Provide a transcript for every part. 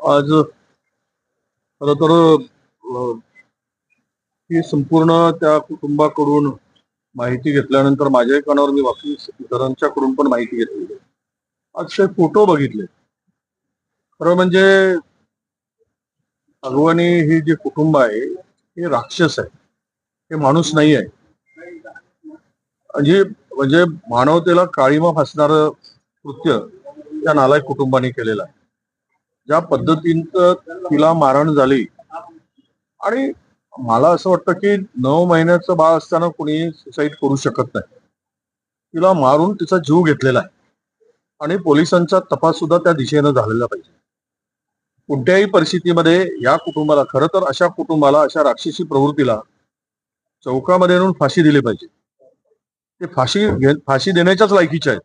आज खर तर ही संपूर्ण त्या कुटुंबाकडून माहिती घेतल्यानंतर माझ्याही कानावर मी बाकी इतरांच्याकडून पण माहिती घेतली. अक्षय फोटो बघितले. खरं म्हणजे अगवानी ही जे कुटुंब आहे हे राक्षस आहे. हे माणूस नाही आहे. म्हणजे म्हणजे मानवतेला काळीमा फासणार कृत्य त्या नालायक कुटुंबाने केलेलं आहे. ज्या पद्धतीनं तिला मारण झाली. आणि मला असं वाटतं की नऊ महिन्याचं बाळ असताना कुणी सुसाईड करू शकत नाही. तिला मारून तिचा जीव घेतलेला आहे. आणि पोलिसांचा तपास सुद्धा त्या दिशेनं झालेला पाहिजे. कोणत्याही परिस्थितीमध्ये या कुटुंबाला खरं तर अशा कुटुंबाला अशा राक्षसी प्रवृत्तीला चौकामध्ये येऊन फाशी दिली पाहिजे. ते फाशी घे- फाशी देण्याच्याच लायकीचे आहेत.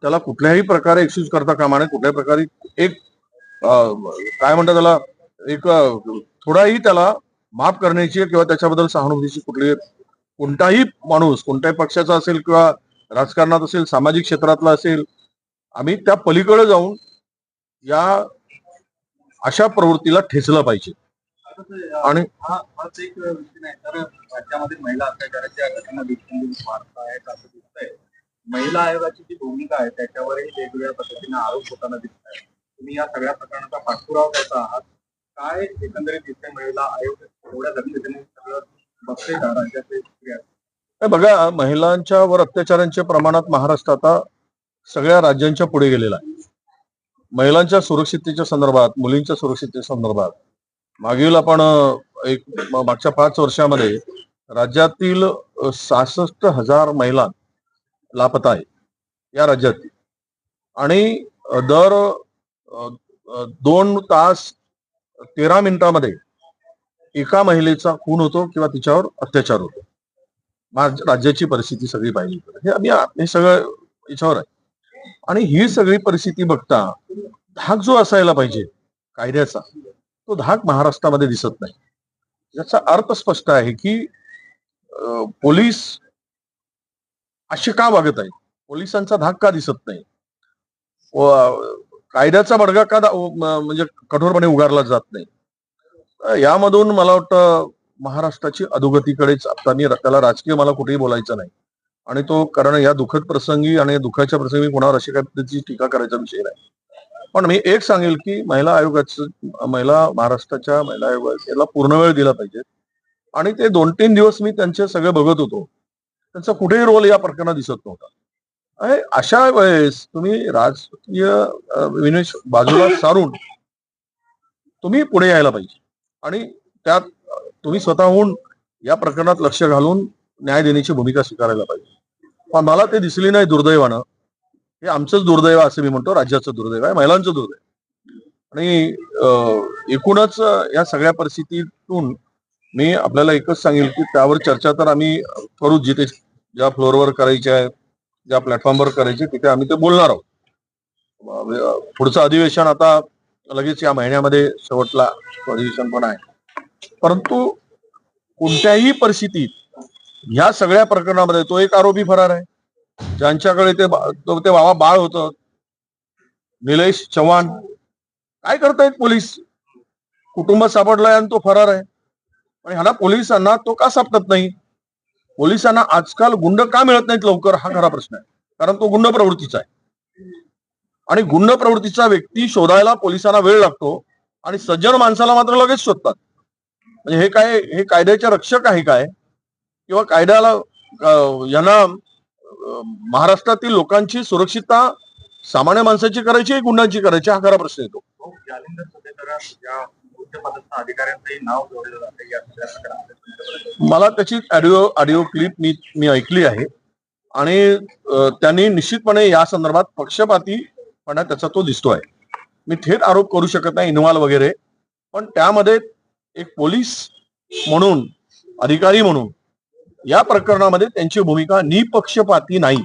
त्याला कुठल्याही प्रकारे एक्सक्यूज करता कामा नये. कुठल्याही प्रकारे एक काय म्हणतात त्याला? एक थोडाही त्याला माफ करण्याची किंवा त्याच्याबद्दल सहानुभूतीची कुठली कोणताही माणूस कोणत्याही पक्षाचा असेल किंवा राजकारणात असेल सामाजिक क्षेत्रातला असेल आम्ही त्या पलीकडे जाऊन या अशा प्रवृत्तीला ठेचलं पाहिजे. आणि हा राज्यामध्ये महिला महिला आयोगाची जी भूमिका आहे त्याच्यावरही वेगवेगळ्या पद्धतीने आरोप होताना दिसत आहे तुम्ही या सगळ्या प्रकरणाचा पाठपुरावा करता आहात. काय एकंदरीत दिसतंय महिला आयोग एवढ्या दक्षतेने सगळं बघते का राज्याचे बघा महिलांच्या वर अत्याचारांच्या प्रमाणात महाराष्ट्र आता सगळ्या राज्यांच्या पुढे गेलेला आहे. महिलांच्या सुरक्षिततेच्या संदर्भात मुलींच्या सुरक्षिततेच्या संदर्भात. मागील आपण एक मागच्या पाच वर्षामध्ये राज्यातील सहासष्ट हजार महिला लापता आहे या राज्यातील. आणि दर दोन तास तेरा मिनिटामध्ये एका महिलेचा खून होतो किंवा तिच्यावर अत्याचार होतो. राज्याची परिस्थिती सगळी पाहिली. हे आम्ही हे सगळं याच्यावर आहे. आणि ही सगळी परिस्थिती बघता धाक जो असायला पाहिजे कायद्याचा तो धाक महाराष्ट्रामध्ये दिसत नाही. याचा अर्थ स्पष्ट आहे की पोलीस असे का वागत आहेत? पोलिसांचा धाक का दिसत नाही? कायद्याचा बडगा का म्हणजे कठोरपणे उगारला जात नाही. यामधून मला वाटतं महाराष्ट्राची अधोगतीकडेच आता त्याला राजकीय मला कुठेही बोलायचं नाही. आणि तो कारण या दुःखद प्रसंगी आणि दुःखाच्या प्रसंगी कोणावर अशी काही पद्धतीची टीका करायचा विषय नाही. पण मी एक सांगेल की महिला आयोगाचं महिला महाराष्ट्राच्या महिला आयोग याला पूर्ण वेळ दिला पाहिजे. आणि ते दोन तीन दिवस मी त्यांचे सगळे बघत होतो. त्यांचा कुठेही रोल या प्रकरणात दिसत नव्हता. अशा वेळेस तुम्ही राजकीय विनेश बाजूला सारून तुम्ही पुढे यायला पाहिजे. आणि त्यात तुम्ही स्वतःहून या प्रकरणात लक्ष घालून न्याय देण्याची भूमिका स्वीकारायला पाहिजे. पण मला ते दिसली नाही दुर्दैवानं. हे आमचंच दुर्दैव असं मी म्हणतो. राज्याचं दुर्दैव आहे. महिलांचं दुर्दैव आणि एकूणच या सगळ्या परिस्थितीतून मी आपल्याला एकच सांगेल की त्यावर चर्चा तर आम्ही करू जिथे ज्या फ्लोअरवर करायची आहे ज्या प्लॅटफॉर्मवर करायची तिथे आम्ही ते बोलणार आहोत. पुढचं अधिवेशन आता लगेच या महिन्यामध्ये शेवटला अधिवेशन पण आहे. परंतु कोणत्याही परिस्थितीत ह्या सगळ्या प्रकरणामध्ये तो एक आरोपी फरार आहे. ज्यांच्याकडे ते तो- ते बाबा बाळ होतं. निलेश चव्हाण. काय करतायत पोलीस? कुटुंब सापडलाय आणि तो फरार आहे. आणि ह्याला पोलिसांना तो का सापडत नाही? पोलिसांना आजकाल गुंड का मिळत नाहीत लवकर? हा खरा प्रश्न आहे. कारण तो गुंड प्रवृत्तीचा आहे. आणि गुंड प्रवृत्तीचा व्यक्ती शोधायला पोलिसांना वेळ लागतो आणि सज्जन माणसाला मात्र लगेच शोधतात. म्हणजे हे काय हे कायद्याचे रक्षक आहे काय? किंवा कायद्याला यांना महाराष्ट्रातील लोकांची सुरक्षितता सामान्य माणसाची करायची गुंडांची करायची हा खरा प्रश्न येतो अधिकाऱ्यांचंही नाव जोडलं जातं या सगळ्या मला त्याची ऑडिओ ऑडिओ क्लिप मी मी ऐकली आहे. आणि त्यांनी निश्चितपणे या संदर्भात पक्षपातीपणा त्याचा तो दिसतो आहे. मी थेट आरोप करू शकत नाही इन्व्हॉल्व वगैरे. पण त्यामध्ये एक पोलीस म्हणून अधिकारी म्हणून या प्रकरणामध्ये त्यांची भूमिका निपक्षपाती नाही.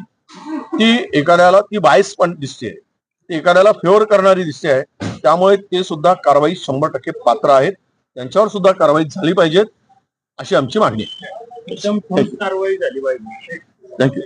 ती एखाद्याला ती बायस पण दिसते. ती एखाद्याला फेवर करणारी दिसते आहे. त्यामुळे ते सुद्धा कारवाई शंभर टक्के पात्र आहेत. त्यांच्यावर सुद्धा कारवाई झाली पाहिजेत अशी आमची मागणी आहे. एकदम ठोस कारवाई झाली पाहिजे. थँक्यू